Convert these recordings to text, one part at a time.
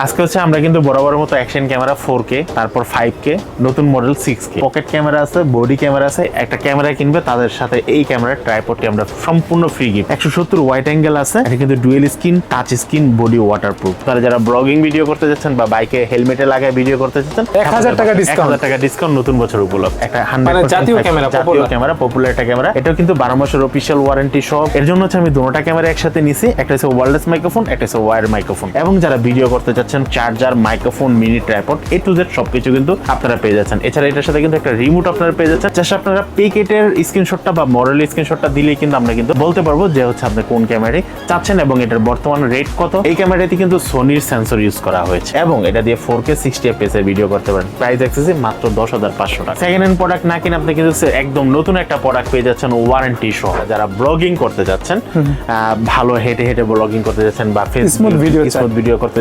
আজকে হচ্ছে আমরা কিন্তু বরাবরের মতো অ্যাকশন ক্যামেরা ফোর কে তারপর ফাইভ কে নতুন model six K pocket camera আছে বডি ক্যামেরা আছে একটা ক্যামেরা কিনবে তাদের সাথে এই ক্যামেরার ট্রাইপডটি আমরা সম্পূর্ণ ফ্রি গিফট একশো সত্তর ওয়াইড অ্যাঙ্গেল আছে এটা কিন্তু dual screen touch screen body waterproof তারা যারা ব্লগিং ভিডিও করতে যাচ্ছেন বা বাইকে হেলমেটে লাগায় ভিডিও করতে যাচ্ছেন 1000 টাকা discount। হাজার টাকা ডিসকাউন্ট নতুন বছর উপলক্ষে। একটা হান্ড্রেড জাতীয় ক্যামেরা জাতীয় ক্যামেরা পপুলার একটা ক্যামেরা এটাও কিন্তু বারো মাসের অফিসিয়াল ওয়ারেন্টি সহ। এর জন্য হচ্ছে আমি দুটোটা ক্যামেরা একসাথে নিছি একটা হচ্ছে ওয়ারলেস মাইক্রোফোন একটা হচ্ছে ওয়ার মাইক্রোফোন এবং যারা ভিডিও করতে যাচ্ছেন charger microphone mini tripod A to Z সবকিছু কিন্তু আপনারা পেয়ে যাচ্ছেন। এছাড়া এটার সাথে কিন্তু একটা রিমোট আপনারা পেয়ে যাচ্ছেন। জাস্ট আপনারা প্যাকেটের স্ক্রিনশটটা বা মডেল স্ক্রিনশটটা দিলেই কিন্তু আমরা কিন্তু বলতে পারব যে হচ্ছে আপনি কোন ক্যামেরাটি চাচ্ছেন এবং এটার বর্তমান রেট কত। এই ক্যামেরাটি কিন্তু সোনির সেন্সর ইউজ করা হয়েছে এবং এটা দিয়ে ফোর কে সিক্সটি এফপিএস এর ভিডিও করতে পারেন। প্রাইস এক্সেসে মাত্র দশ হাজার পাঁচশো টাকা। সেকেন্ড হ্যান্ড প্রোডাক্ট না কিনে আপনি কিন্তু একদম নতুন একটা প্রোডাক্ট পেয়ে যাচ্ছেন ওয়ারেন্টি সহ। যারা ব্লগিং করতে যাচ্ছেন ভালো হেঁটে হেঁটে ব্লগিং করতে যাচ্ছেন বা ফেসবুক ভিডিও ভিডিও করতে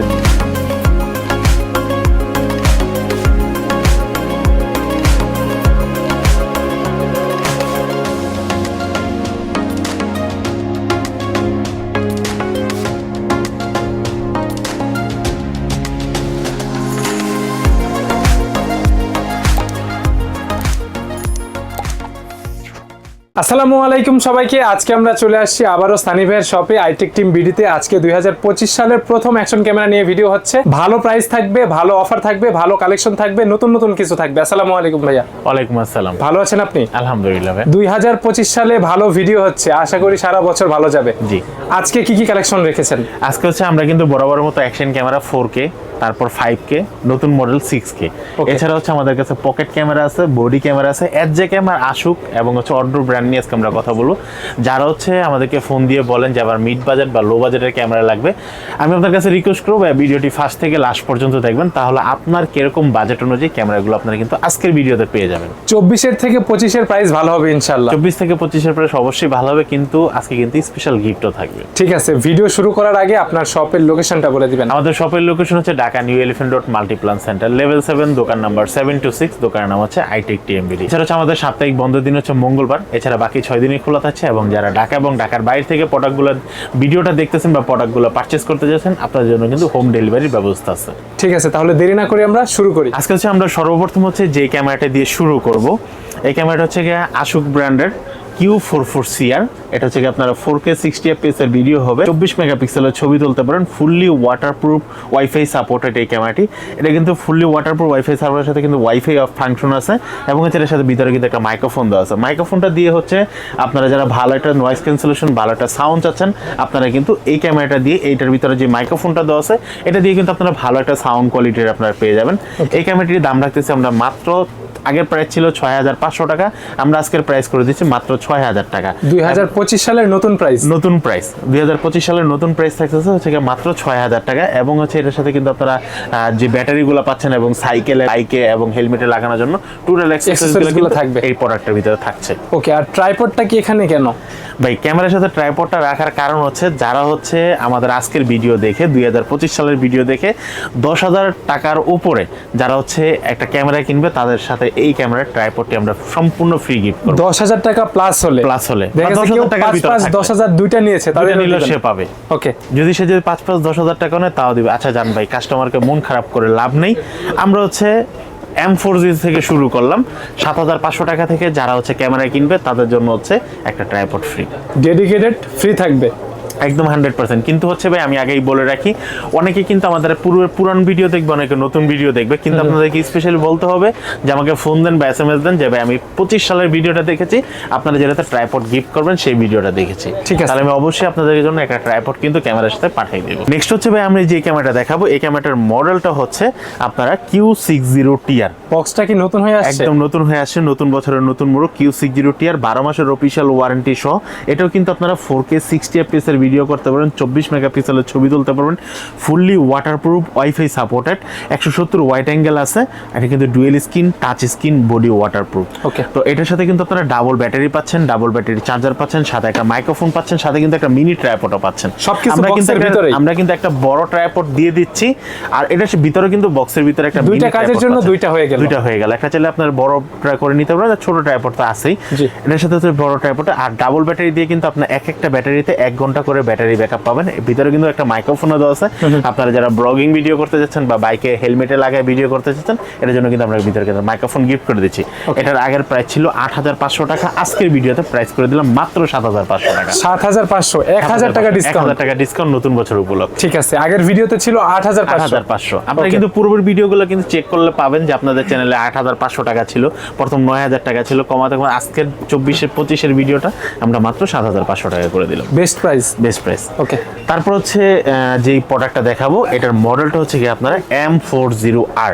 আসসালামু আলাইকুম সবাইকে। আজকে আমরা চলে আসছি আবারও সানি ভাইয়ের শপে আইটেক টিম বিডিতে আজকে দুই হাজার পঁচিশ সালের প্রথম অ্যাকশন ক্যামেরা নিয়ে ভিডিও হচ্ছে। ভালো প্রাইস থাকবে ভালো অফার থাকবে ভালো কালেকশন থাকবে নতুন নতুন কিছু থাকবে। আসসালামু আলাইকুম ভাইয়া। ওয়ালাইকুম আসসালাম। ভালো আছেন আপনি? আলহামদুলিল্লাহ ভাই। দুই সালে ভালো ভিডিও হচ্ছে। আশা করি সারা বছর ভালো যাবে। জি। আজকে কি কি কালেকশন রেখেছেন? আজকে হচ্ছে আমরা কিন্তু বরাবরের মতো অ্যাকশন ক্যামেরা ফোর কে তারপর ফাইভ কে নতুন মডেল সিক্স কে এছাড়া হচ্ছে আমাদের কাছে পকেট ক্যামেরা আছে বডি ক্যামেরা আছে এর যে ক্যামেরা আসুক এবং হচ্ছে অর্ডার ব্র্যান্ড নিয়ে আজকে আমরা কথা বলব। যারা হচ্ছে আমাদেরকে ফোন দিয়ে বলেন যে আবার মিড বাজেট বা লো বাজেটের ক্যামেরা লাগবে আমি আপনার কাছে রিকোয়েস্ট করব ভিডিওটি ফার্স্ট থেকে লাস্ট পর্যন্ত দেখবেন তাহলে আপনার কীরকম বাজেট অনুযায়ী ক্যামেরাগুলো আপনারা কিন্তু আজকের ভিডিওতে পেয়ে যাবেন। চব্বিশের থেকে পঁচিশের প্রাইস ভালো হবে ইনশাল্লাহ চব্বিশ থেকে পঁচিশের প্রাইস অবশ্যই ভালো হবে কিন্তু আজকে কিন্তু স্পেশাল গিফটও থাকবে। ঠিক আছে ভিডিও শুরু করার আগে আপনার শপের লোকেশনটা বলে দিবেন। আমাদের শপের লোকেশন হচ্ছে Dhaka New Elephant Road Multiplan Center level seven দোকান নাম্বার সেভেন টু সিক্স দোকানের নাম হচ্ছে আইটেক টিএমবিডি। এছাড়া হচ্ছে আমাদের সাপ্তাহিক বন্ধ দিন হচ্ছে মঙ্গলবার। এছাড়া বাকি ছয় দিনই খোলা থাকছে এবং যারা ঢাকা এবং ঢাকার বাইরে থেকে প্রোডাক্টগুলো ভিডিওটা দেখতেছেন বা প্রোডাক্টগুলো পারচেস করতে যাচ্ছেন আপনাদের জন্য কিন্তু হোম ডেলিভারির ব্যবস্থা আছে। ঠিক আছে তাহলে দেরি না করে আমরা শুরু করি। আজকে হচ্ছে আমরা সর্বপ্রথম হচ্ছে যে ক্যামেরাটা দিয়ে শুরু করব এই ক্যামেরাটা হচ্ছে গিয়ে আশুক ব্র্যান্ডের কিউ ফোর ফোর সিআর এটা হচ্ছে আপনারা ফোর কে সিক্সটি এর ভিডিও হবে। চব্বিশ মেগাপিক্সেলের ছবি তুলতে পারেন ফুললি ওয়াটারপ্রুফ ওয়াইফাই সাপোর্টেড এই ক্যামেরাটি এটা কিন্তু ফুললি ওয়াটারপ্রুফ ওয়াইফাই সার্ভারের সাথে কিন্তু ওয়াইফাই অফ ফাংশন আছে এবং হচ্ছে এটার সাথে ভিতরে কিন্তু একটা মাইক্রোফোন দেওয়া আছে। মাইক্রোফোনটা দিয়ে হচ্ছে আপনারা যারা ভালো একটা নয়েজ ক্যান্সেলেশন ভালো একটা সাউন্ড চাচ্ছেন আপনারা কিন্তু এই ক্যামেরাটা দিয়ে এইটার ভিতরে যে মাইক্রোফোনটা দেওয়া আছে এটা দিয়ে কিন্তু আপনারা ভালো একটা সাউন্ড কোয়ালিটির আপনারা পেয়ে যাবেন। এই ক্যামেরাটির দাম রাখতেছি আমরা মাত্র আগের প্রাইস ছিল ছয় হাজার পাঁচশো টাকা। আমরা আজকের প্রাইস করে দিচ্ছি মাত্র ছয় হাজার টাকা। দুই হাজার পঁচিশ সালের নতুন প্রাইস নতুন প্রাইস দুই হাজার পঁচিশ সালের নতুন প্রাইস থাকতেছে হচ্ছে মাত্র ছয় হাজার টাকা এবং হচ্ছে এটার সাথে কিন্তু আপনারা যে ব্যাটারিগুলো পাচ্ছেন এবং সাইকেলে বাইকে এবং হেলমেটে লাগানোর জন্য Accessories অ্যাক্সেসরিজগুলো গুলো থাকবে থাকবে। এই প্রোডাক্টের ভিতরে থাকছে। ওকে আর ট্রাইপডটা কি এখানে কেন? ভাই ক্যামেরার সাথে ট্রাইপডটা রাখার কারণ হচ্ছে যারা হচ্ছে আমাদের আজকের ভিডিও দেখে দুই হাজার পঁচিশ সালের ভিডিও দেখে দশ হাজার টাকার উপরে যারা হচ্ছে একটা ক্যামেরা কিনবে তাদের সাথে এই ক্যামেরার ট্রাইপডটি আমরা সম্পূর্ণ ফ্রি গিফট করব। দশ হাজার টাকা প্লাস হলে। প্লাস হলে। দেখা বা গেছে 10,000 কেউ ভিতরে পাঁচ থাকবে। দশ হাজার দুইটা নিয়েছে তাদের নিলেও সে পাবে। ওকে। যদি সে যদি পাঁচ পাঁচ দশ হাজার টাকা নেয় তাও দিবে। আচ্ছা জান ভাই কাস্টমারকে মন খারাপ করে লাভ নেই। আমরা হচ্ছে এম ফোর জি থেকে শুরু করলাম। সাত হাজার পাঁচশো টাকা থেকে যারা হচ্ছে ক্যামেরা কিনবে তাদের জন্য হচ্ছে একটা ট্রাইপড ফ্রি ডেডিকেটেড ফ্রি থাকবে। একদম হান্ড্রেড পার্সেন্ট কিন্তু হচ্ছে ভাই আমি আগেই বলে রাখি অনেকে কিন্তু আমাদের পুরো পুরান ভিডিও দেখবে অনেকে নতুন ভিডিও দেখবে কিন্তু আপনাদেরকে স্পেশালি বলতে হবে যে আমাকে ফোন দেন বা এস এম এস দেন যে ভাই আমি পঁচিশ সালের ভিডিওটা দেখেছি আপনারা যেটাতে ট্রাইপড গিফট করবেন সেই ভিডিওটা দেখেছি। ঠিক আছে। তাহলে আমি অবশ্যই আপনাদের জন্য একটা ট্রাইপড কিন্তু ক্যামেরার সাথে পাঠিয়ে দেবো। নেক্সট হচ্ছে ভাই আমি যে ক্যামেরাটা দেখাবো এই ক্যামেরাটার মডেলটা হচ্ছে আপনারা কিউ সিক্স জিরো টিআর বক্সটা কি নতুন হয়ে আসছে? একদম নতুন হয়ে আসছে নতুন বছরের নতুন মোড়ো কিউ সিক্স জিরো টিআর বারো মাসের অফিসিয়াল ওয়ারেন্টি সহ। এটাও কিন্তু আপনারা ফোর কে সিক্সটি এফপিএস এর ভিডিও করতে পারবেন চব্বিশ মেগাপিক্সেলের ছবি তুলতে পারবেন ফুললি ওয়াটারপ্রুফ ওয়াইফাই সাপোর্টেড একশো সত্তর ওয়াইট অ্যাঙ্গেল আছে এটা কিন্তু dual screen touch screen body waterproof Okay. তো এটার সাথে কিন্তু আপনারা ডাবল ব্যাটারি পাচ্ছেন ডাবল ব্যাটারি চার্জার পাচ্ছেন সাথে একটা মাইক্রোফোন পাচ্ছেন সাথে কিন্তু একটা মিনি ট্রাইপডও পাচ্ছেন। সবকিছু আমরা কিন্তু আমরা কিন্তু একটা বড় ট্রাইপড দিয়ে দিচ্ছি আর এটার ভিতরে কিন্তু বক্সের ভিতরে একটা দুইটা কাজের জন্য দুইটা হয়ে গেল। দুইটা হয়ে গেল। একটা চাইলে আপনার বড় ট্রাই করে নিতে পারবেন ছোট ট্রাইপড তো আছেই। এটার সাথে বড় ট্রাইপড আর ডাবল ব্যাটারি দিয়ে কিন্তু আপনার এক একটা ব্যাটারিতে এক ঘণ্টা করে করে ব্যাটারি ব্যাকআপ পাবেন। ভিতরে কিন্তু একটা মাইক্রোফোনও দেওয়া আছে। আপনারা যারা ব্লগিং ভিডিও করতে যাচ্ছেন বা বাইকে হেলমেটে লাগায় ভিডিও করতে যাচ্ছেন এটার জন্য কিন্তু আমরা ভিতরে কিন্তু মাইক্রোফোন গিফট করে দিচ্ছি। এটার আগের প্রাইস ছিল আট হাজার পাঁচশো টাকা। আজকের ভিডিওতে প্রাইস করে দিলাম মাত্র সাত হাজার পাঁচশো টাকা। সাত হাজার পাঁচশো। এক হাজার টাকা ডিসকাউন্ট টাকা ডিসকাউন্ট নতুন বছর উপলক্ষে। ঠিক আছে। আগের ভিডিওতে ছিল আট হাজার আট হাজার পাঁচশো। আপনারা কিন্তু পূর্বের ভিডিওগুলো কিন্তু চেক করলে পাবেন যে আপনাদের চ্যানেলে আট হাজার পাঁচশো টাকা ছিল। প্রথম নয় হাজার টাকা ছিল। কমাতে কমাতে আজকের চব্বিশের পঁচিশের ভিডিওটা আমরা মাত্র সাত হাজার পাঁচশো টাকা করে দিলাম। Best price best price okay তারপর হচ্ছে যেই প্রোডাক্টটা দেখাবো এটার মডেলটা হচ্ছে কি আপনারা M four zero R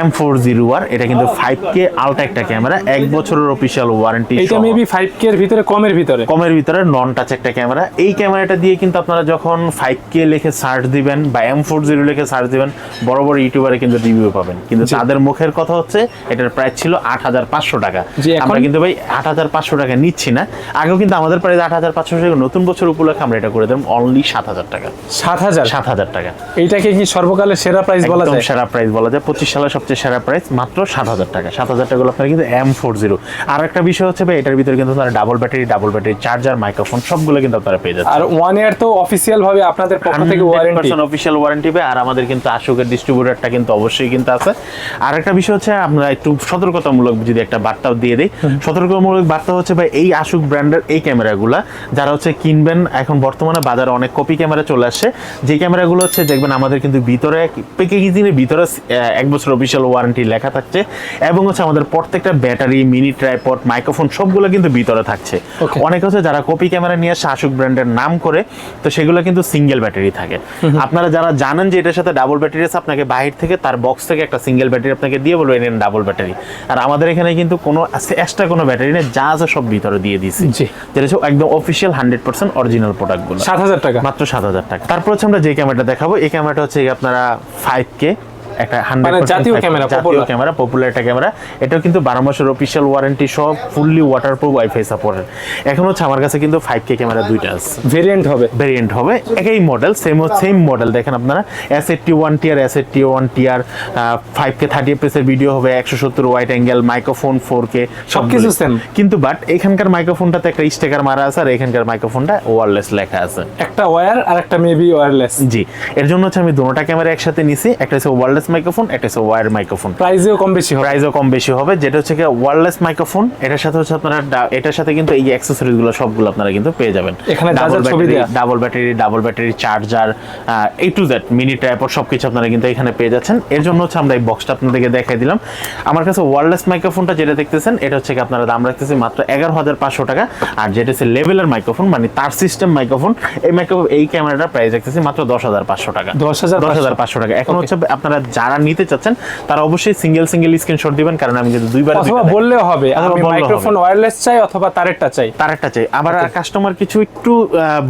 M four zero R এটা কিন্তু ফাইভ কে আলট্রা একটা ক্যামেরা এক বছরের অফিসিয়াল ওয়ারেন্টি এটা মেবি ফাইভ কে এর ভিতরে কমের ভিতরে? কমের ভিতরে নন টাচ একটা ক্যামেরা এই ক্যামেরাটা দিয়ে কিন্তু আপনারা যখন ফাইভ কে লিখে সার্চ দিবেন বা এম ফোর জিরো লিখে সার্চ দিবেন বড় বড় ইউটিউবারে কিন্তু রিভিউ পাবেন। কিন্তু তাদের মুখের কথা হচ্ছে এটার প্রাইস ছিল আট হাজার পাঁচশো টাকা। আমরা কিন্তু ভাই আট হাজার পাঁচশো টাকা নিচ্ছি না। আগেও কিন্তু আমাদের প্রাইস আট হাজার পাঁচশো টাকা নতুন বছর উপলক্ষে আমরা এটা করে দিলাম অনলি সাত হাজার টাকা। সাত হাজার? সাত হাজার টাকা। এইটাকে কি সর্বকালের সেরা প্রাইস বলা যায়? সেরা প্রাইস বলা যায়। পঁচিশ সালের সবচেয়ে সেরা প্রাইস মাত্র সাত হাজার টাকা। সাত হাজার টাকা আপনার কিন্তু এম ফোর জিরো আর একটা বিষয় হচ্ছে ভাই এটার ভিতরে কিন্তু আপনারা double battery double battery charger microphone সবগুলো কিন্তু আপনারা পেয়ে যাচ্ছেন। আর ওয়ান ইয়ার তো অফিসিয়াল ভাবে আপনাদের পক্ষ থেকে ওয়ারেন্টি অফিসিয়াল ওয়ারেন্টি পাবে আর আমাদের কিন্তু আশুকের ডিস্ট্রিবিউটারটা কিন্তু অবশ্যই কিন্তু আছে। আর একটা বিষয় হচ্ছে আমরা একটু সতর্কতামূলক যদি একটা বার্তাও দিয়ে দিই। সতর্কতামূলক বার্তা হচ্ছে ভাই এই আশুক ব্র্যান্ডের এই ক্যামেরাগুলা যারা হচ্ছে কিনবেন এখন বর্তমানে বাজারে অনেক কপি ক্যামেরা চলে আসছে যে ক্যামেরাগুলো হচ্ছে দেখবেন আমাদের কিন্তু ভিতরে প্যাকেজিংয়ের ভিতরে এক বছর অফিসিয়াল ওয়ারেন্টি লেখা থাকছে। এবং হচ্ছে আমাদের প্রত্যেকটা ব্যাটারি মিনি ট্রাইপড মাইক্রোফোন সবগুলো কিন্তু ভিতরে থাকছে. অনেক হচ্ছে যারা কপি ক্যামেরা নিয়ে আসে আশুক ব্র্যান্ডের নাম করে তো সেগুলো কিন্তু সিঙ্গেল ব্যাটারি থাকে। আপনারা যারা জানেন যে এটার সাথে ডাবল ব্যাটারি আছে আপনাকে বাহির থেকে তার বক্স থেকে একটা সিঙ্গেল ব্যাটারি আপনাকে দিয়ে বলব এনেন ডাবল ব্যাটারি আর আমাদের এখানে কিন্তু কোনো এক্সট্রা কোনো ব্যাটারি নেই যা আছে সব ভিতরে দিয়ে দিয়েছি। যেটা একদম অফিসিয়াল হান্ড্রেড পার্সেন্ট অরিজিনাল প্রোডাক্টগুলো সাত হাজার টাকা। মাত্র সাত হাজার টাকা। তারপর হচ্ছে আমরা যে ক্যামেরাটা দেখাবো এই ক্যামেরাটা হচ্ছে আপনারা ফাইভ কে একটা মানে জাতীয় ক্যামেরা, জাতীয় ক্যামেরা পপুলার একটা ক্যামেরা। এটাও কিন্তু বারো মাসের অফিসিয়াল ওয়ারেন্টি সব ফুললি ওয়াটারপ্রুফ ওয়াইফাই সাপোর্টেড এখন হচ্ছে আমার কাছে কিন্তু ফাইভ কে ক্যামেরা দুইটা আছে। ভেরিয়েন্ট হবে। ভেরিয়েন্ট হবে। একই মডেল সেম সেম মডেল দেখেন আপনারা। S eighty one tier S eighty one tier five K thirty এর ভিডিও হবে একশো সত্তর wide angle microphone four K সবকিছু same। কিন্তু বাট এখানকার মাইক্রোফোনটাতে একটা স্টিকার মারা আছে আর এখানকার মাইক্রোফোনটা ওয়ারলেস লেখা আছে। একটা ওয়্যার আর একটা মেবি ওয়্যারলেস জি। এর জন্য হচ্ছে আমি দুটোটা ক্যামেরা একসাথে নিছি একটা হচ্ছে ওয়ারলেস মাইক্রোফোন একটা হচ্ছে ওয়্যার মাইক্রোফোন প্রাইসেও কম বেশি হবে। প্রাইসও কম বেশি হবে যেটা হচ্ছে কি ওয়্যারলেস মাইক্রোফোন এটার সাথে হচ্ছে আপনারা এটার সাথে কিন্তু এই অ্যাক্সেসরিজগুলো সবগুলো আপনারা কিন্তু পেয়ে যাবেন। এখানে ছবি দেয়া। Double battery double battery charger A to Z mini tripod সবকিছু আপনারা কিন্তু এখানে পেয়ে যাচ্ছেন। এর জন্য হচ্ছে আমরা এই বক্সটা আপনাদেরকে দেখাই দিলাম। আমার কাছে ওয়্যারলেস মাইক্রোফোনটা যেটা দেখতেছেন এটা হচ্ছে কি আপনারা দাম রাখতেছি মাত্র এগারো হাজার পাঁচশো টাকা। আর যেটা হচ্ছে লেভেলের মাইক্রোফোন মানে তার সিস্টেম মাইক্রোফোন এই মাইক্রোফোন এই ক্যামেরাটার প্রাইস রাখতেছি মাত্র দশ হাজার পাঁচশো টাকা। 10,500 দশ হাজার পাঁচশো টাকা। এখন হচ্ছে আপনারা যারা নিতে চাচ্ছেন তারা অবশ্যই সিঙ্গেল সিঙ্গেল স্ক্রিনশট দিবেন কারণ আমি কিন্তু দুইবার অথবা বললেও হবে আমি মাইক্রোফোন ওয়্যারলেস চাই অথবা তারেরটা চাই। তার একটা চাই। আবার কাস্টমার কিছু একটু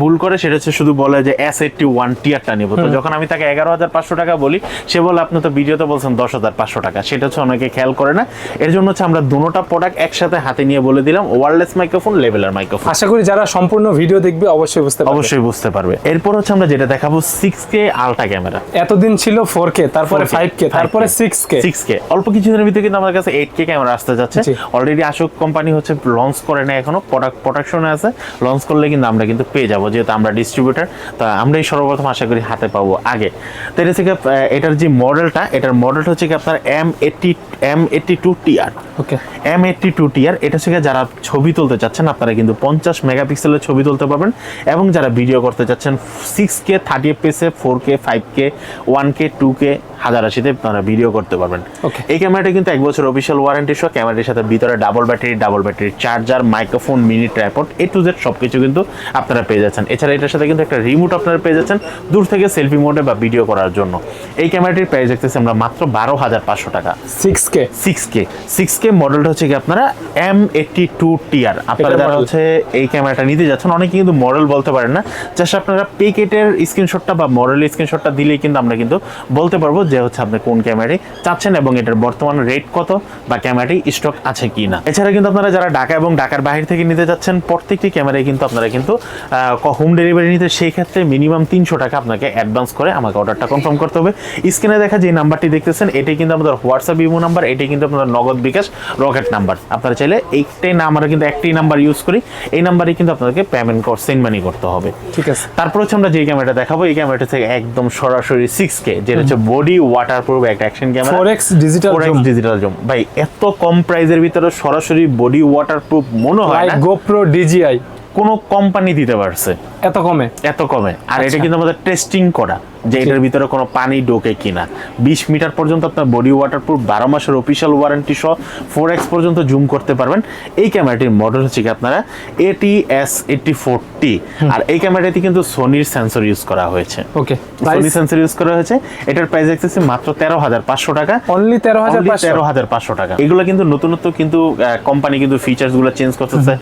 ভুল করে সেটা হচ্ছে শুধু বলে যে এস এইটটি ওয়ান টিয়ারটা নিব। তো যখন আমি তাকে এগারো হাজার পাঁচশো টাকা বলি সে বলে আপনি তো ভিডিওতে বলছেন দশ হাজার পাঁচশো টাকা। সেটা হচ্ছে অনেকে খেয়াল করে না। এর জন্য হচ্ছে আমরা দুটোটা প্রোডাক্ট একসাথে হাতে নিয়ে বলে দিলাম ওয়ারলেস মাইক্রোফোন লেভেলের মাইক্রোফোন আশা করি যারা সম্পূর্ণ ভিডিও দেখবে অবশ্যই বুঝতে পারবে। অবশ্যই বুঝতে পারবে। এরপর হচ্ছে আমরা যেটা দেখাবো সিক্স কে আলট্রা ক্যামেরা এতদিন ছিল ফোর কে তারপরে 4K, ফাইভ কে তারপরে সিক্স কে সিক্স কে অল্প কিছুদিনের ভিতরে কিন্তু আমার কাছে এইট কে ক্যামেরা আসতে যাচ্ছে। অলরেডি আশোক কোম্পানি হচ্ছে লঞ্চ করে না এখনও প্রোডাক্ট প্রোডাকশনে আছে। লঞ্চ করলে কিন্তু আমরা কিন্তু পেয়ে যাব যেহেতু আমরা ডিস্ট্রিবিউটার তা আমরাই সর্বপ্রথম আশা করি হাতে পাবো আগে। তো এটা থেকে এটার যে মডেলটা এটার মডেলটা হচ্ছে কি আপনার M eighty M eighty two TR okay M eighty two TR এটা থেকে যারা ছবি তুলতে চাচ্ছেন আপনারা কিন্তু পঞ্চাশ মেগাপিক্সেলের ছবি তুলতে পারবেন। এবং যারা ভিডিও করতে চাচ্ছেন six K thirty এফপিএসে four K five K one K two K হাজার আশিতে আপনারা ভিডিও করতে পারবেন। এই ক্যামেরাটা কিন্তু এক বছর অফিসিয়াল ওয়ারেন্টি সহ ক্যামেরাটির সাথে ভিতরে double battery double battery charger microphone mini tripod A to Z সবকিছু কিন্তু আপনারা পেয়ে যাচ্ছেন। এছাড়া এটার সাথে কিন্তু একটা রিমোট আপনারা পেয়ে যাচ্ছেন দূর থেকে সেলফি মোডে বা ভিডিও করার জন্য। এই ক্যামেরাটির প্রাইস দেখতেছি আমরা মাত্র বারো হাজার পাঁচশো টাকা। Six K six K six K মডেলটা হচ্ছে কি আপনারা এম এইটটি টু টিয়ার আপনারা যারা হচ্ছে এই ক্যামেরাটা নিতে যাচ্ছেন অনেকে কিন্তু মডেল বলতে পারেন না। জাস্ট আপনারা প্যাকেটের স্ক্রিনশটটা বা মডেলের স্ক্রিনশটটা দিলেই কিন্তু আমরা কিন্তু বলতে পারব যে হচ্ছে হচ্ছে আপনি কোন ক্যামেরাটি চাচ্ছেন এবং এটার বর্তমান রেট কত বা ক্যামেরাটি স্টক আছে কি না এছাড়া কিন্তু আপনারা যারা ঢাকা এবং ঢাকার বাইরে থেকে নিতে যাচ্ছেন প্রত্যেকটি ক্যামেরায় কিন্তু আপনারা কিন্তু হোম ডেলিভারি নিতে সেই ক্ষেত্রে মিনিমাম তিনশো টাকা আপনাকে অ্যাডভান্স করে আমাকে অর্ডারটা কনফার্ম করতে হবে। স্ক্রিনে দেখা যে নাম্বারটি দেখতেছেন এটাই কিন্তু আমাদের হোয়াটসঅ্যাপ ইমো নাম্বার এটাই কিন্তু আপনার নগদ বিকাশ রকেট নাম্বার আপনারা চাইলে এইটাই না আমরা কিন্তু একটি নাম্বার ইউজ করি এই নাম্বারে কিন্তু আপনাদেরকে পেমেন্ট কর সেন্ড মানি করতে হবে। ঠিক আছে। তারপর হচ্ছে আমরা যে ক্যামেরাটা দেখাবো এই ক্যামেরাটা থেকে একদম সরাসরি সিক্স কে যেটা হচ্ছে বডি ওয়াটার প্রুফ একটা action camera four X digital digital zoom ভাই এত কম প্রাইজের ভিতরে সরাসরি বডি ওয়াটার প্রুফ মনে হয় না? গোপ্রো ডিজিআই কোন কোম্পানি দিতে পারছে। এত কমে? এত কমে। আর এটা আচ্ছা। কিন্তু আমাদের টেস্টিং করা যে এটার ভিতরে কোনো পানি ঢোকে কিনা। বিশ মিটার পর্যন্ত আপনার বডি ওয়াটারপ্রুফ বারো মাসের অফিসিয়াল ওয়ারেন্টি সহ ফোর এক্স পর্যন্ত জুম করতে পারবেন। এই ক্যামেরাটির মডেল হচ্ছে কি আপনারা? এটি S eighty four T R এই ক্যামেরাটি কিন্তু সোনির সেন্সর ইউজ করা হয়েছে। ওকে সোনি সেন্সর ইউজ করা হয়েছে। এটার প্রাইস দেখতেছি মাত্র তেরো হাজার পাঁচশো টাকা। অনলি তেরো হাজার তেরো হাজার পাঁচশো টাকা। এগুলো কিন্তু নতুনত্ব কিন্তু কোম্পানি কিন্তু ফিচার্সগুলো চেঞ্জ করতেছে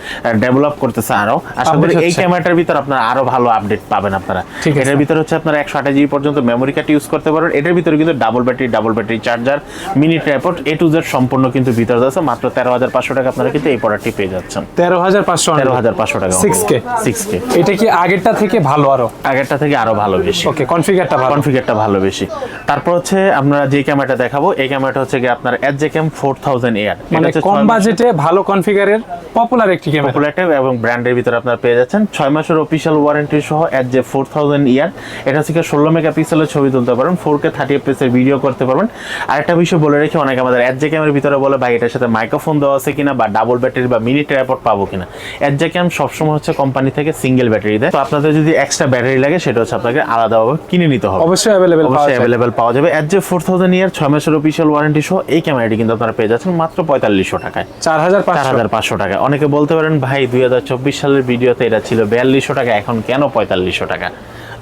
ডেভেলপ করতেছে আরও। আশা করি এই। ক্যামেরাটার ভিতর আপনারা আরও ভালো আপডেট পাবেন আপনারা। এটার ভিতরে হচ্ছে আপনারা একশো আঠাশ জিবি পর্যন্ত মেমোরি কার্ড ইউজ করতে পারবেন। এটার ভিতরে কিন্তু double battery double battery charger mini tripod A to Z সম্পূর্ণ কিন্তু ভিতরে আছে। মাত্র তেরো হাজার পাঁচশো টাকা আপনারা কিন্তু এই প্রোডাক্টটি পেয়ে যাচ্ছেন। তেরো হাজার পাঁচশো তেরো হাজার পাঁচশো টাকা 6K সিক্স কে এটা কি আগেরটা থেকে ভালো আরও? আগেরটা থেকে আরও ভালো বেশি। ওকে কনফিগারটা ভালো। কনফিগারটা ভালো বেশি। তারপর হচ্ছে আমরা যে ক্যামেরাটা দেখাবো এই ক্যামেরাটা হচ্ছে কি আপনার S J cam four thousand air মানে কম বাজেটে ভালো কনফিগারের পপুলার একটি ক্যামেরা পপুলারটিভ এবং ব্র্যান্ডের ভিতরে আপনারা পেয়ে যাচ্ছেন। ছয় মাসের অফিসিয়াল ওয়ারেন্টি সহ এট যে ফোর থাউজেন্ড ইয়ার এটা থেকে ষোলো মেগাপিক্সেলের ছবি তুলতে পারবেন ফোর কে থার্টি এফএসের ভিডিও করতে পারবেন। আরেকটা বিষয় বলে রেখে অনেকে আমাদের এট যে ক্যামের ভিতরে বলে ভাই এটার সাথে মাইক্রোফোন দেওয়া আছে কিনা বা ডাবল ব্যাটারি বা মিনি ট্রাইপড পাবো কিনা? এট যে ক্যাম সবসময় হচ্ছে কোম্পানি থেকে সিঙ্গেল ব্যাটারি দেয়। তো আপনাদের যদি এক্সট্রা ব্যাটারি লাগে সেটা হচ্ছে আপনাকে আলাদাভাবে কিনে নিতে হবে। অবশ্যই অ্যাভেলেবেল অবশ্যই অ্যাভেলেবেল পাওয়া যাবে। এট যে ফোর থাউজেন্ড ইয়ার ছয় মাসের অফিসিয়াল ওয়ারেন্টি সহ এই ক্যামেরাটি কিন্তু আপনারা পেয়ে যাচ্ছেন মাত্র পঁয়তাল্লিশশো টাকায়। চার হাজার চার পাঁচশো হাজার পাঁচশো টাকা অনেকে বলতে পারেন ভাই দুই হাজার চব্বিশ সালের ভিডিওতে এটা ছিল বিয়াল্লিশশো টাকা এখন কেন পঁয়তাল্লিশশো টাকা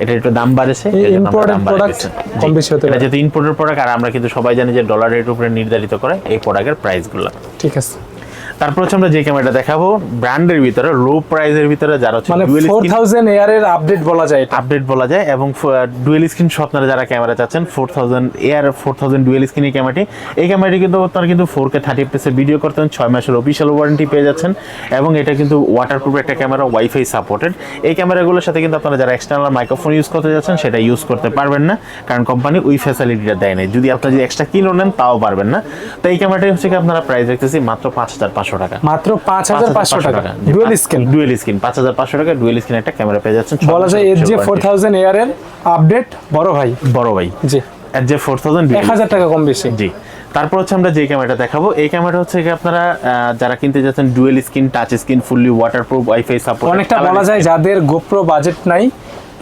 এটা একটু দাম বাড়েছে। কম বেশি হতে এটা পারে। যেহেতু ইম্পোর্টেড প্রোডাক্ট আর আমরা কিন্তু সবাই জানি যে ডলার রেট উপরে নির্ধারিত করে এই প্রোডাক্টের প্রাইসগুলো ঠিক আছে তারপর হচ্ছে আমরা যে ক্যামেরাটা দেখাবো ব্র্যান্ডের ভিতরে লো প্রাইসের ভিতরে যারা হচ্ছে মানে ডুয়েল ফোর থাউজেন্ড এয়ারের আপডেট বলা যায় এটা। আপডেট বলা যায় এবং ডুয়েল স্ক্রিন সহ আপনারা যারা ক্যামেরা চাচ্ছেন four thousand air four thousand dual স্ক্রিনের ক্যামেরাটি এই ক্যামেরাটি কিন্তু আপনারা কিন্তু ফোর কে থার্টি এফএসে ভিডিও করতেন ছয় মাসের অফিশিয়াল ওয়ারেন্টি পেয়ে যাচ্ছেন এবং এটা কিন্তু ওয়াটারপ্রুফ একটা ক্যামেরা ওয়াইফাই সাপোর্টেড এই ক্যামেরাগুলোর সাথে কিন্তু আপনারা যারা এক্সটার্নাল মাইক্রোফোন ইউজ করতে যাচ্ছেন সেটা ইউজ করতে পারবেন না কারণ কোম্পানি ওই ফ্যাসিলিটিটা দেয় না যদি আপনারা যদি এক্সট্রা কিনো নেন তাও পারবেন না। তো এই ক্যামেরাটি হচ্ছে কি আপনারা প্রাইস দেখতেছি মাত্র পাঁচ হাজার পাঁচশো টাকা। মাত্র পাঁচ হাজার পাঁচশো টাকা। ডুয়েল স্ক্রিন ডুয়েল স্ক্রিন পাঁচ হাজার পাঁচশো টাকা ডুয়েল স্ক্রিন একটা ক্যামেরা পেয়ে যাচ্ছেন। বলা যায় এর যে ফোর। থাউজেন্ড এয়ারের আপডেট বড় ভাই। বড় ভাই। জি। এর যে ফোর থাউজেন্ড এক হাজার টাকা কম বেশি। জি। তারপর হচ্ছে আমরা যে ক্যামেরাটা দেখাবো এই ক্যামেরা হচ্ছে আপনারা যারা কিনতে যাচ্ছেন dual screen touch screen fully waterproof wifi support অনেকটা বলা যায় যাদের গোপ্রো বাজেট নাই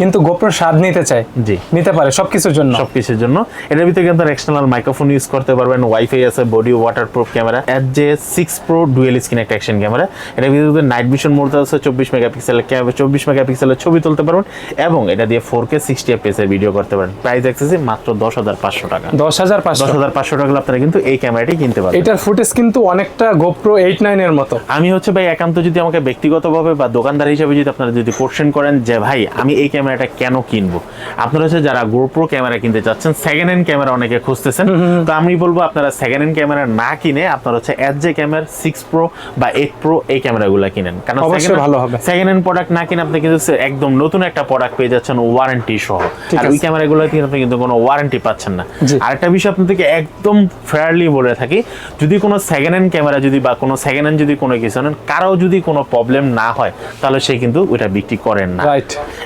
কিন্তু গোপ্রো স্বাদ নিতে চায়। জি। নিতে পারে সবকিছুর জন্য। সবকিছুর জন্য। এটার ভিতরে কিন্তু এক্সটার্নাল মাইক্রোফোন ইউজ করতে পারবেন ওয়াইফাই আছে বডি ওয়াটারপ্রুফ ক্যামেরা এর যে সিক্স প্রো ডুয়েল স্ক্রিন একটা অ্যাকশন ক্যামেরা এটার ভিতরে নাইট ভিশন মোড আছে চব্বিশ মেগাপিক্সেলের ক্যামেরা চব্বিশ মেগাপিক্সেলের ছবি তুলতে পারবেন এবং এটা দিয়ে ফোর কে সিক্সটি এফ এর ভিডিও করতে পারেন প্রাইস দেখতেছি মাত্র দশ হাজার পাঁচশো টাকা। দশ হাজার পাঁচশো। দশ হাজার পাঁচশো টাকা আপনারা কিন্তু এই ক্যামেরাটি কিনতে পারবেন। এটার ফুটেজ কিন্তু অনেকটা গোপ্রো এইট নাইন এর মতো। আমি হচ্ছে ভাই একান্ত যদি আমাকে ব্যক্তিগতভাবে বা দোকানদার হিসেবে যদি আপনারা যদি কোশ্চেন করেন যে ভাই আমি এই ক্যামেরাটা কেন কিনবো? আপনারা হচ্ছে যারা গোপ্রো ক্যামেরা কিনতে চাচ্ছেন সেকেন্ড হ্যান্ড ক্যামেরা অনেকে খুঁজতেছেন। তো আমি বলব আপনারা সেকেন্ড হ্যান্ড ক্যামেরা না কিনে আপনারা হচ্ছে S J camera six pro বা এইট প্রো এই ক্যামেরাগুলো কিনেন। কারণ ভালো হবে। সেকেন্ড হ্যান্ড প্রোডাক্ট না কিনে আপনি কিন্তু একদম নতুন একটা প্রোডাক্ট পেয়ে যাচ্ছেন ওয়ারেন্টি সহ। আর। ওই ক্যামেরাগুলো কিনে আপনি কিন্তু কোনো ওয়ারেন্টি পাচ্ছেন না। জি। আরেকটা বিষয় আপনাদেরকে একদম ফেয়ারলি বলে থাকি যদি কোনো সেকেন্ড হ্যান্ড ক্যামেরা যদি বা কোনো সেকেন্ড হ্যান্ড যদি কোনো কিছু নেন কারও যদি কোনো প্রবলেম না হয় তাহলে সে কিন্তু ওইটা বিক্রি করেন না।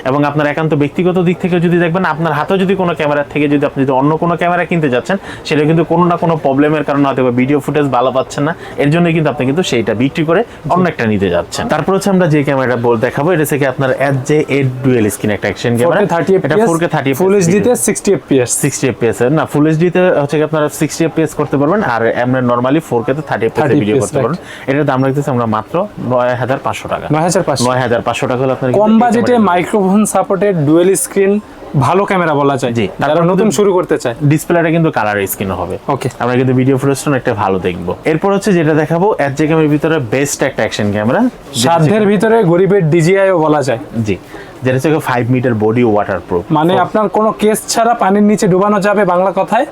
এবং আপনার একান্ত ব্যক্তিগত দিক থেকে যদি দেখবেন আপনার হাতেও যদি কোনো ক্যামেরা থেকে যদি আপনি যদি অন্য কোনো ক্যামেরা কিনতে যাচ্ছেন সেটা কিন্তু কোনো না কোনো প্রবলেমের কারণে হয়তো ভিডিও ফুটেজ ভালো পাচ্ছেন না। এর জন্য কিন্তু আপনি কিন্তু সেইটা বিক্রি করে অন্য একটা নিতে যাচ্ছেন। তারপর হচ্ছে আমরা যে ক্যামেরাটা বল দেখাবো এটা থেকে আপনার S J eight dual screen একটা অ্যাকশন ক্যামেরা এটা ফোর কে থার্টি ফুল এইচডিতে সিক্সটি এফপিএস সিক্সটি এফপিএস না ফুল এইচডি তে হচ্ছে আপনারা সিক্সটি এফপিএস করতে পারবেন আর আমরা নর্মালি ফোর কে তে থার্টি এফপিএস 30 ভিডিও করতে পারবেন এটার দাম রাখতেছি আমরা মাত্র নয় হাজার পাঁচশো টাকা। নয় হাজার পাঁচশো। নয় হাজার পাঁচশো টাকা হলে আপনার কম বাজেটে মাইক্রোফোন সাপোর্টেড ডুয়েল স্ক্রিন ভালো ক্যামেরা বলা যায়। জি, যারা তারপর নতুন শুরু করতে চায়। ডিসপ্লেটা কিন্তু কালার স্ক্রিন হবে। ওকে আমরা কিন্তু ভিডিও ফুটেজটা একটা ভালো দেখব। এরপর হচ্ছে যেটা দেখাবো যে ক্যামেরার ভিতরে বেস্ট একটা অ্যাকশন ক্যামেরা সাধ্যের ভিতরে গরিবের ডিজিআইও বলা যায়। জি। যেটা হচ্ছে five metre body waterproof মানে আপনার কোনো কেস ছাড়া পানির নিচে ডুবানো যাবে বাংলা কথায়।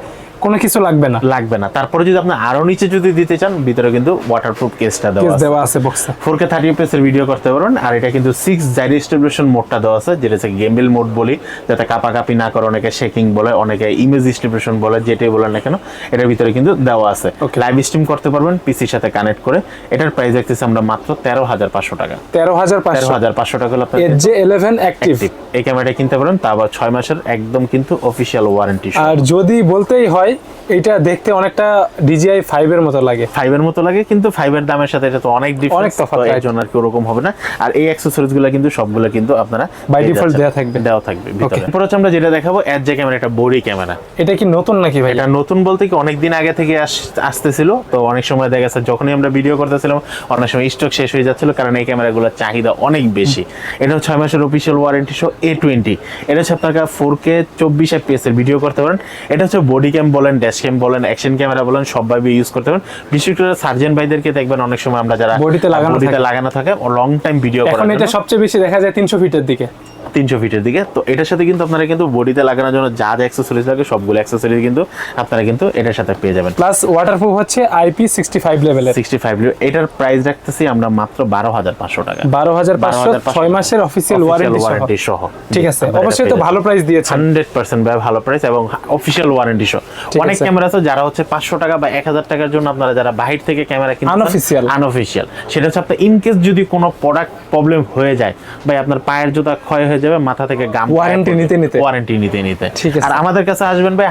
কোনো কিছু লাগবে না। লাগবে না। তারপরে যদি আপনি আরও নিচে যদি দিতে চান ভিতরে কিন্তু ওয়াটারপ্রুফ কেসটা দেওয়া আছে। দেওয়া আছে বক্সে ফোর কে থার্টি এফএস এর ভিডিও করতে পারবেন। আর এটা কিন্তু সিক্স জাইরি স্টেবলেশন মোডটা দেওয়া আছে যেটা হচ্ছে গেমবেল মোড বলি যাতে কাপাকাপি না করে অনেকে শেকিং বলে অনেকে ইমেজ স্টেবলেশন বলে যেটাই বলেন না কেন এটার ভিতরে কিন্তু দেওয়া আছে। লাইভ স্ট্রিম করতে পারবেন পিসির সাথে কানেক্ট করে। এটার প্রাইস দেখতেছি আমরা মাত্র তেরো হাজার পাঁচশো টাকা। তেরো হাজার তেরো পাঁচশো হাজার পাঁচশো টাকা হলে আপনার এর যে ইলেভেন অ্যাক্টিভ এই ক্যামেরাটা কিনতে পারেন তা আবার ছয় মাসের একদম কিন্তু অফিসিয়াল ওয়ারেন্টি আর যদি বলতেই হয় এটা দেখতে অনেকটা ডিজিআই ফাইভ এর মতো লাগে। ফাইভের মতো লাগে কিন্তু ফাইভের দামের সাথে এটা তো অনেক অনেক তফাৎ, এর জন্য আর কি ওরকম হবে না। আর এই অ্যাক্সেসরিজগুলো কিন্তু সবগুলো কিন্তু আপনারা default যাচ্ছেন। দেয়া থাকবে। দেওয়া থাকবে ভিতরে। এরপর হচ্ছে আমরা যেটা দেখাবো এর যে ক্যামেরা এটা বডি ক্যামেরা এটা কি নতুন নাকি ভাই? এটা নতুন বলতে কি অনেক দিন আগে থেকে আসতেছিল তো অনেক সময় দেখা গেছে যখনই আমরা ভিডিও করতেছিলাম অনেক সময় স্টক শেষ হয়ে যাচ্ছিল কারণ এই ক্যামেরাগুলোর চাহিদা অনেক বেশি। এটা ছয় মাসের অফিসিয়াল ওয়ারেন্টি সহ এ টোয়েন্টি এটা হচ্ছে আপনাকে ফোর কে চব্বিশ এফপিএস এর ভিডিও করতে পারেন। এটা হচ্ছে বডি ক্যাম বলেন ড্যাশ ক্যাম বলেন অ্যাকশন ক্যামেরা বলেন সবভাবে ইউজ করতে পারেন। বিশেষ করে সার্জেন ভাইদেরকে দেখবেন অনেক সময় আমরা যারা বডিতে লাগানো বডিতে থাকে। লাগানো থাকে লং টাইম ভিডিও এখন এটা সবচেয়ে বেশি দেখা যায় তিনশো ফিটের দিকে। তিনশো ফিটের দিকে। তো এটার সাথে কিন্তু আপনারা কিন্তু বডিতে লাগানোর জন্য যা যা অ্যাক্সেসরিজ লাগে সবগুলো অ্যাক্সেসরিজ কিন্তু আপনারা কিন্তু এটার সাথে পেয়ে যাবেন। প্লাস ওয়াটারপ্রুফ হচ্ছে আইপি সিক্সটি ফাইভ লেভেলের সিক্সটি ফাইভ এটার প্রাইস রাখতেছি আমরা মাত্র বারো হাজার পাঁচশো টাকা। বারো হাজার পাঁচশো ছয় মাসের অফিসিয়াল ওয়ারেন্টি সহ। ঠিক আছে অবশ্যই তো ভালো প্রাইস দিয়েছেন। হান্ড্রেড পার্সেন্ট ভাই ভালো প্রাইস এবং অফিসিয়াল ওয়ারেন্টি সহ। অনেক ক্যামেরা আছে যারা হচ্ছে পাঁচশো টাকা বা এক হাজার টাকার জন্য আপনারা যারা বাহির থেকে ক্যামেরা কিনতে Unofficial। আনঅফিসিয়াল সেটা হচ্ছে আপনার ইন কেস যদি কোনো প্রোডাক্ট প্রবলেম হয়ে যায় ভাই আপনার পায়ের জুতা ক্ষয় হয়ে যাবে মাথা থেকে গাম Warranty নিতে নিতে। ওয়ারেন্টি নিতে নিতে। ঠিক আছে। আর আমাদের কাছে আসবেন ভাই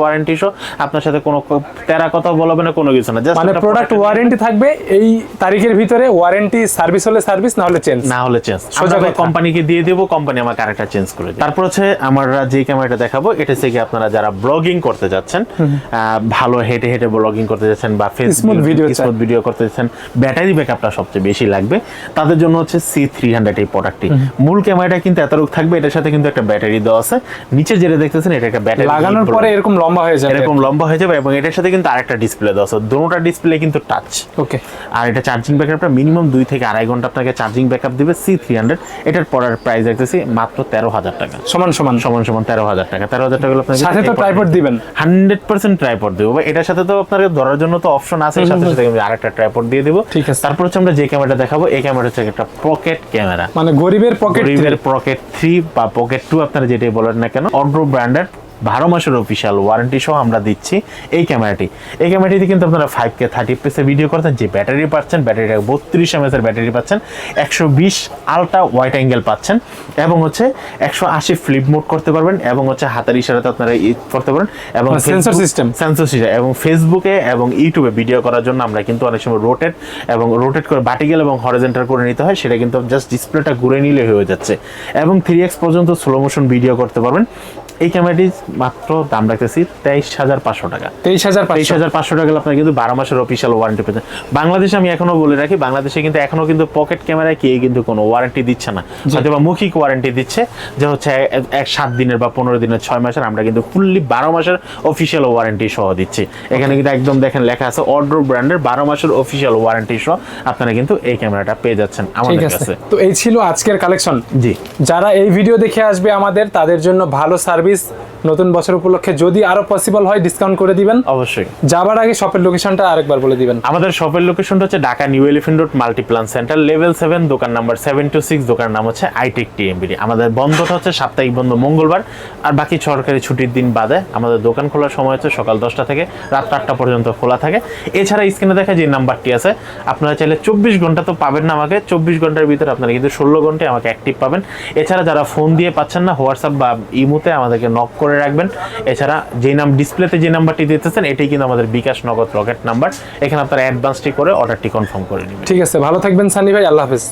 ওয়ারেন্টি সহ আপনার সাথে কোনো তেরা কথা বলবে না কোনো কিছু না। মানে প্রোডাক্ট ওয়ারেন্টি থাকবে এই তারিখের ভিতরে ওয়ারেন্টি সার্ভিস হলে সার্ভিস না হলে চেঞ্জ না হলে চেঞ্জ আমরা কোম্পানিকে দিয়ে দেবো কোম্পানি আমাকে আরেকটা চেঞ্জ করে দেবে। তারপর হচ্ছে আমরা যে ক্যামেরাটা দেখাবো এটা হচ্ছে কি আপনারা যারা ব্লগিং করতে যাচ্ছেন ভালো হেঁটে হেঁটে ব্লগিং করতে যাচ্ছেন বা ফেসবুক ভিডিও। স্মুথ ভিডিও করতে যাচ্ছেন ব্যাটারি ব্যাকআপটা সবচেয়ে বেশি লাগবে। তাদের জন্য হচ্ছে সি থ্রি হান্ড্রেড এই প্রোডাক্টটি মূল ক্যামেরাটা কিন্তু এতটুকু থাকবে এটার সাথে কিন্তু একটা ব্যাটারি দেওয়া আছে। নিচে যেটা দেখতেছেন এটা একটা ব্যাটারি লাগানোর পরে এরকম লম্বা হয়ে যাবে। এরকম লম্বা হয়ে যাবে এবং এটার সাথে কিন্তু আরেকটা ডিসপ্লে দেওয়া আছে। দুটোটা ডিসপ্লে কিন্তু টাচ ওকে আর এটা চার্জিং ব্যাকআপটা মিনিমাম দুই থেকে আড়াই ঘণ্টা আপনাকে চার্জিং ব্যাকআপ দিবে সি থ্রি হান্ড্রেড এটার প্রাইস দেখতেছি মাত্র তেরো হাজার টাকা। সমান সমান। সমান সমান তেরো হাজার টাকা। তেরো হাজার টাকা সাথে তো ট্রাইপড দিবেন। হান্ড্রেড পার্সেন্ট ট্রাইপড দেবো। এটার সাথে তো আপনাকে ধরার জন্য তো অপশন আছে সাথে সাথে আমি আরেকটা ট্রাইপড দিয়ে দেবো। ঠিক আছে। তারপর হচ্ছে আমরা যে ক্যামেরাটা দেখাবো এই ক্যামেরা হচ্ছে একটা পকেট ক্যামেরা মানে গরিবের পকেট পকেট থ্রি বা পকেট টু আপনারা যেটাই বলেন না কেন অন্ড্রো ব্র্যান্ডের বারো মাসের অফিসিয়াল ওয়ারেন্টি সহ আমরা দিচ্ছি এই ক্যামেরাটি এই ক্যামেরাটিতে কিন্তু আপনারা ফাইভ কে থার্টি পিসে ভিডিও করতেন যে ব্যাটারি পাচ্ছেন ব্যাটারিটা বত্রিশ এমএস এর ব্যাটারি পাচ্ছেন একশো বিশ আলট্রা ওয়াইড অ্যাঙ্গেল পাচ্ছেন এবং হচ্ছে একশো আশি ফ্লিপ মোড করতে পারবেন এবং হচ্ছে হাতের ইশারাতে আপনারা করতে পারেন এবং sensor system। সেন্সর সিস্টেম এবং ফেসবুকে এবং ইউটিউবে ভিডিও করার জন্য আমরা কিন্তু অনেক সময় রোটেট এবং রোটেট করে ভার্টিক্যাল এবং হরিজন্টাল করে নিতে হয় সেটা কিন্তু জাস্ট ডিসপ্লেটা ঘুরে নিলে হয়ে যাচ্ছে। এবং থ্রি এক্স পর্যন্ত স্লো মোশন ভিডিও করতে পারবেন। এই ক্যামেরাটি মাত্র দাম রাখতেছি তেইশ হাজার পাঁচশো টাকা। তেইশ হাজার তেইশ হাজার পাঁচশো টাকা আপনার কিন্তু বারো মাসের অফিসিয়াল ওয়ারেন্টি পেতেন বাংলাদেশে আমি এখনও বলে রাখি বাংলাদেশে কিন্তু এখনও কিন্তু পকেট ক্যামেরায় কে কিন্তু কোনো ওয়ারেন্টি দিচ্ছে না। হয়তো বা মৌখিক ওয়ারেন্টি দিচ্ছে যে হচ্ছে এক- এক সাত দিনের বা পনেরো দিনের ছয় মাসের আমরা কিন্তু ফুললি বারো মাসের অফিসিয়াল ওয়ারেন্টি সহ দিচ্ছি। এখানে কিন্তু একদম দেখেন লেখা আছে অর্ডার ব্র্যান্ডের বারো মাসের অফিসিয়াল ওয়ারেন্টি সহ আপনারা কিন্তু এই ক্যামেরাটা পেয়ে যাচ্ছেন আমাদের কাছে। তো এই ছিল আজকের কালেকশন জি। যারা এই ভিডিও দেখে আসবে আমাদের তাদের জন্য ভালো সার্ভিস নতুন বছর উপলক্ষে যদি আরও পসিবল হয় ডিসকাউন্ট করে দিবেন। অবশ্যই। যাবার আগে শপের লোকেশনটা আরেকবার বলে দিবেন। আমাদের শপের লোকেশনটা হচ্ছে Dhaka New Elephant Road Multiplan Center level seven দোকান নাম্বার সেভেন টু সিক্স দোকান নাম হচ্ছে আইটেক টিএমবিডি আমাদের বন্ধটা হচ্ছে সাপ্তাহিক বন্ধ মঙ্গলবার আর বাকি সরকারি ছুটির দিন বাদে আমাদের দোকান খোলার সময় হচ্ছে সকাল দশটা থেকে রাত আটটা পর্যন্ত খোলা থাকে। এছাড়া স্ক্রিনে দেখা যে নাম্বারটি আছে আপনারা চাইলে চব্বিশ ঘণ্টা তো পাবেন না আমাকে চব্বিশ ঘণ্টার ভিতরে আপনারা কিন্তু ষোলো ঘন্টায় আমাকে অ্যাক্টিভ পাবেন। এছাড়া যারা ফোন দিয়ে পাচ্ছেন না হোয়াটসঅ্যাপ বা ইমুতে আমাদেরকে নক করে রাখবেন। এছাড়া যে নাম ডিসপ্লেতে যে নাম্বারটি দিতেছেন, এটাই কিন্তু আমাদের বিকাশ নগদ রকেট নাম্বার এখানে আপনারা অ্যাডভান্সটি করে অর্ডারটি কনফার্ম করে নেবেন। ঠিক আছে, ভালো থাকবেন সানি ভাই, আল্লাহ হাফেজ।